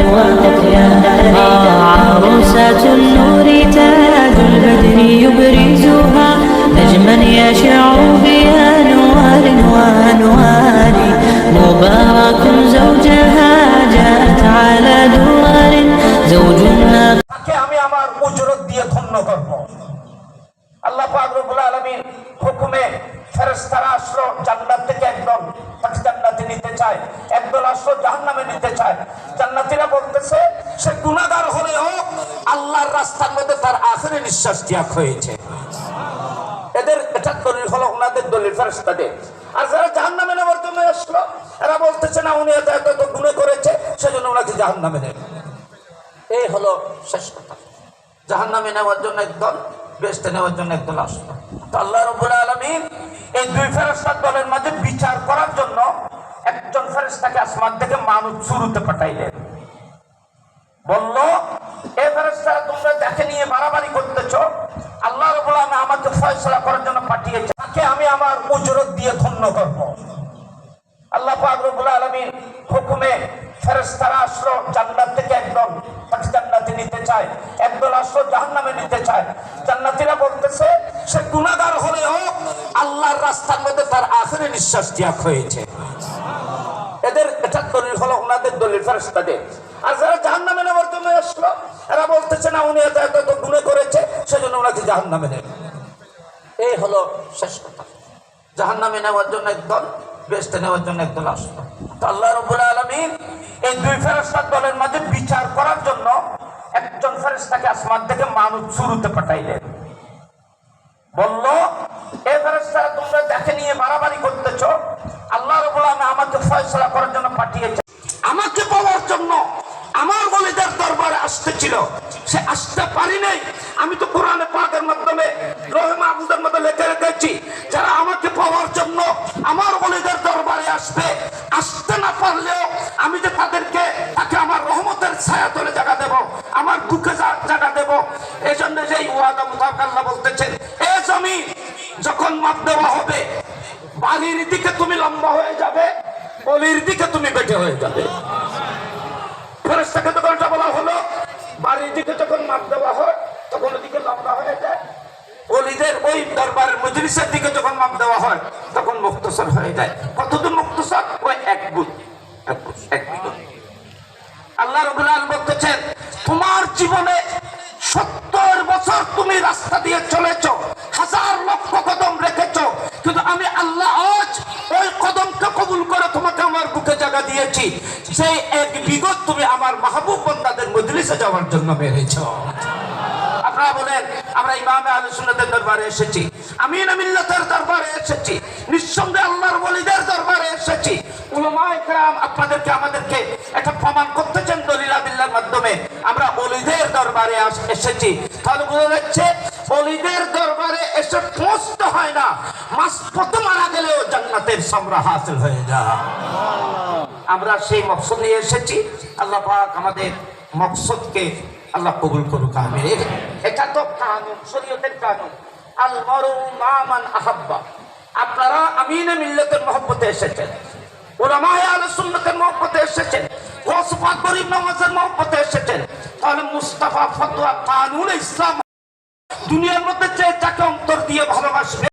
وأطيارها عروسة النور تاج البدر يبرزها نجما يشع بأنوار وأنوار مبارك زوجها جاءت على دوار زوج তাকে আমি আমার উজরত দিয়ে ধন্য করব আল্লাহ পাক রব্বুল আলামিন হুকুমে ফেরেশতারা আসলো জান্নাত থেকে একদল তাকে জান্নাতে নিতে চায় একদল আসলো জাহান্নামে নিতে রাস্তার মধ্যে তার আখেরি নিঃশ্বাস ত্যাগ হয়েছে। এদের এটা দলিল হলো ওনাদের দলিল, ফেরেশতাদের। আর যারা জাহান্নামে নেওয়ার জন্য আসলো এরা বলতেছে, না, উনি এত এত গুণে করেছে, সেজন্য ওনাকে জাহান্নামে নেবে। এই হলো শেষ কথা। জাহান নামে নেওয়ার জন্য একদল বেস্টে নেওয়ার জন্য একদল আসলো। তো আল্লাহ রবুল আলমিন এই দুই ফেরস্তার দলের মাঝে বিচার করার জন্য একজন ফেরেস্তাকে আসমান থেকে মানুষ শুরুতে পাঠাইলেন। বলল, এ যাকে নিয়ে বাড়াবাড়ি করতেছ? আল্লাহ রবুল আমাকে ফয়সলা করার জন্য পাঠিয়েছে। তাকে আমি আমার উজরত দিয়ে ধন্য করব। আল্লাহ পাক রব্বুল আলামিন হুকুমে আসলো থেকে জান্নাতে নিতে চায়। একদল আসলো নিতে চায়। জান্নাতীরা বলতেছে, সে গুনাহগার হলেও আল্লাহর রাস্তার মধ্যে তার আখেরি নিঃশ্বাস ত্যাগ হয়েছে। এদের এটা দলিল হলো ওনাদের দলিল ফেরেশতাদের। আর যারা জাহান্নামে নেওয়ার জন্য আসলো এরা বলতেছে, না, উনি এত এত গুণে করেছে, সেজন্য ওনাকে জাহান্নামে নেবে। এই হলো শেষ কথা। জাহান নামে নেওয়ার জন্য একদল বেস্টে নেওয়ার জন্য একদল আসলো। আল্লাহ রবুল আলমিন এই দুই ফেরস্তার দলের মাঝে বিচার করার জন্য একজন ফেরেস্তাকে আসমান থেকে মানুষ শুরুতে পাঠাইলেন। বলল, এ ফেরেস্তারা তোমরা যাকে নিয়ে বাড়াবাড়ি করতেছ, আল্লাহ রবুল আলম আমাকে ফয়সলা করার জন্য পাঠিয়েছে পারি নাই। আমি তো কোরআনে পাকের মাধ্যমে, রহে মাহমুদের মধ্যে লেখে রেখেছি, যারা আমাকে পাওয়ার জন্য আমার বলিদার দরবারে আসবে, আসতে না পারলেও আমি যে তাদেরকে, তাকে আমার রহমতের ছায়া তলে জায়গা দেব, আমার জা- জায়গা দেব এই জন্য যেই ওয়াদা আল্লাহ বলতেছেন, এ জমি যখন মাপ দেওয়া হবে, বালির দিকে তুমি লম্বা হয়ে যাবে বলির দিকে তুমি বেটে হয়ে যাবে। ফেরেস্তাকে এটা বলা হলো? বাড়ির দিকে যখন মাপ দেওয়া হয়, তখন ওদিকে লম্বা হয়ে যায়। অলিদের ওই দরবারের মজলিসের দিকে যখন মাপ দেওয়া হয়, তখন মুক্তসর হয়ে যায়। কতদূর মুক্তসর? ওই এক এক বলতেছেন, তোমার জীবনে সত্তর বছর তুমি রাস্তা দিয়ে চলেছ, হাজার লক্ষ কদম রেখেছ, কিন্তু আমি আল্লাহ আজ ওই কদমকে কবুল করে তোমাকে আমার বুকে জায়গা দিয়েছি। সেই এক বিগত তুমি আমার মাহবুব বন্দাদের মজলিসে যাওয়ার জন্য বেড়েছ আপনারা বলেন, আমরা ইমামে আলু সুন্নতের দরবারে এসেছি, আমিন মিল্লাতের দরবারে এসেছি, নিঃসন্দেহে আল্লাহর ওলিদের দরবারে এসেছি। আমরা তাহলে বোঝা যাচ্ছে দরবারে এসে হয় না। মারা গেলেও হয়ে আমরা সেই মকসদ নিয়ে এসেছি। আল্লাহ আমাদের মকসদকে আল্লাহ কবুল করুক এটা তো কানুন, শরীয়তের কানুন। আল মারু মামান আহাব্বা। আপনারা আমিনে মিল্লাতের মহব্বতে এসেছেন। আলে সুন্নাতের মহব্বতে এসেছেন। গরিব নামাজের মহব্বতে এসেছেন। তাহলে মুস্তাফা ফতোয়া কানুন ইসলাম দুনিয়ার মধ্যে যে যাকে অন্তর দিয়ে ভালোবাসবে